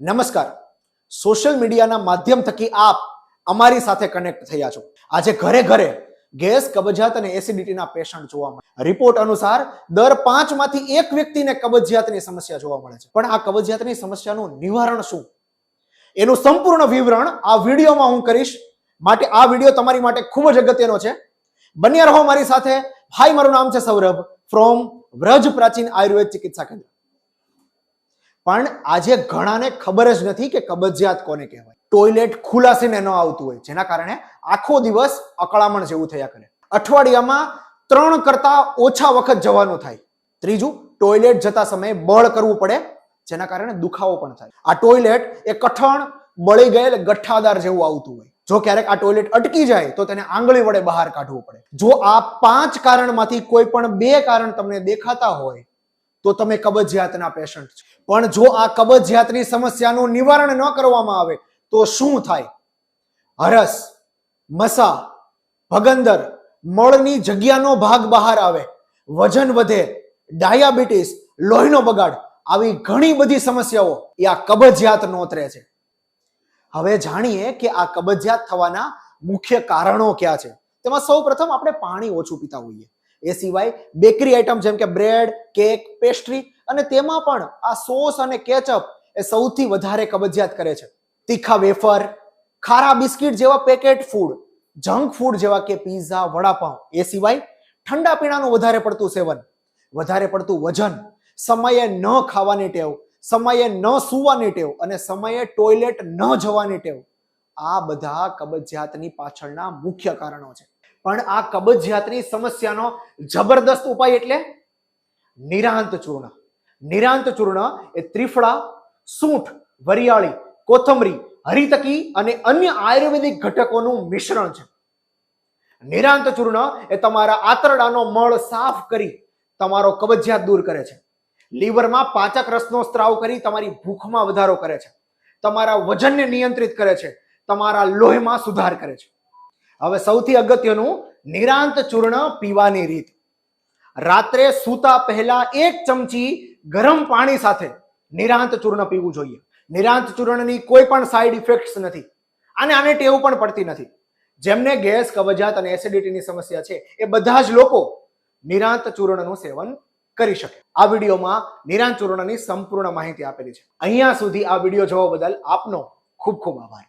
નમસ્કાર. સોશિયલ મીડિયાના માધ્યમ થકી આપ અમારી સાથે કનેક્ટ થયા છો. આજે ઘરે ઘરે ગેસ, કબજિયાત અને એસિડિટીના પેશન્ટ જોવા મળે રિપોર્ટ અનુસાર દર પાંચમાંથી એક વ્યક્તિને કબજિયાતની સમસ્યા જોવા મળે છે. પણ આ કબજિયાતની સમસ્યાનું નિવારણ શું? એનું સંપૂર્ણ વિવરણ આ વિડીયોમાં હું કરીશ. માટે આ વીડિયો તમારી માટે ખૂબ જ અગત્યનો છે. બન્યા રહો મારી સાથે. હાય, મારું નામ છે સૌરભ. ફ્રોમ વ્રજ પ્રાચીન આયુર્વેદ ચિકિત્સા કેન્દ્ર. પણ આજે ઘણાને ખબર જ નથી કે કબજિયાત કોને કહેવાય. ટોયલેટ ખુલાસીને ન આવતું હોય, જેના કારણે આખો દિવસ અકળામણ જેવું થયા કરે. અઠવાડિયામાં ત્રણ કરતા ઓછા વખત જવાનું થાય. ત્રીજું, ટોયલેટ જતા સમયે બળ કરવું પડે, જેના કારણે દુખાવો પણ થાય. આ ટોયલેટ એ કઠણ, બળી ગયેલ ગઠ્ઠાદાર જેવું આવતું હોય. જો ક્યારેક આ ટોયલેટ અટકી જાય, તો તેને આંગળી વડે બહાર કાઢવું પડે. જો આ પાંચ કારણમાંથી કોઈ પણ બે કારણ તમને દેખાતા હોય તો તમે કબજિયાતના પેશન્ટ છો. પણ જો આ કબજિયાતની સમસ્યાનું નિવારણ ન કરવામાં આવે, તો શું થાય? હરસ, મસા, ભગંદર, મળની જગ્યાનો ભાગ બહાર આવે, વજન વધે, ડાયાબિટીસ, લોહીનો બગાડ, આવી ઘણી બધી સમસ્યાઓ એ આ કબજિયાત નોતરે છે. હવે જાણીએ કે આ કબજિયાત થવાના મુખ્ય કારણો ક્યાં છે. તેમાં સૌ પ્રથમ આપણે પાણી ઓછું પીતા હોઈએ. એ સિવાય બેકરી આઇટમ જેમ કે બ્રેડ કેક પેસ્ટ્રી અને તેમાં પણ આ સોસ અને કેચઅપ એ સૌથી વધારે કબજિયાત કરે છે. તીખા વેફર ખારા બિસ્કિટ જેવા પેકેટ ફૂડ જંક ફૂડ જેવા કે પીઝા વડાપાઉં, એ સિવાય ઠંડા પીણાનું વધારે પડતું સેવન, વધારે પડતું વજન, સમયે ન ખાવાની ટેવ, સમયે ન સૂવાની ટેવ અને સમયે ટોયલેટ ન જવાની ટેવ. આ બધા કબજિયાતની પાછળના મુખ્ય કારણો છે. પણ આ કબજિયાતની સમસ્યાનો જબરદસ્ત ઉપાય એટલે નિરાંત ચૂર્ણ. નિરાંત ચૂર્ણ એ ત્રિફળા, સૂંઠ, વરિયાળી, કોથમરી, હરિતકી અને અન્ય આયુર્વેદિક ઘટકોનું મિશ્રણ છે. નિરાંત ચૂર્ણ એ તમારા આંતરડાનો મળ સાફ કરી તમારો કબજિયાત દૂર કરે છે. લીવરમાં પાચક રસનો સ્ત્રાવ કરી તમારી ભૂખમાં વધારો કરે છે. તમારા વજનને નિયંત્રિત કરે છે. તમારા લોહીમાં સુધાર કરે છે. હવે સૌથી અગત્યનું નિરાંત ચૂર્ણ પીવાની રીત. રાત્રે સૂતા પહેલા એક ચમચી ગરમ પાણી સાથે નિરાંત ચૂર્ણ પીવું જોઈએ. નિરાંત ચૂર્ણની કોઈ પણ સાઈડ ઇફેક્ટ્સ નથી અને આને ટેવ પણ પડતી નથી. જેમને ગેસ કબજિયાત અને એસિડિટીની સમસ્યા છે એ બધા જ લોકો નિરાંત ચૂર્ણનું સેવન કરી શકે. આ વિડીયોમાં નિરાંત ચૂર્ણની સંપૂર્ણ માહિતી આપેલી છે. અહીંયા સુધી આ વીડિયો જોવા બદલ આપનો ખૂબ ખૂબ આભાર.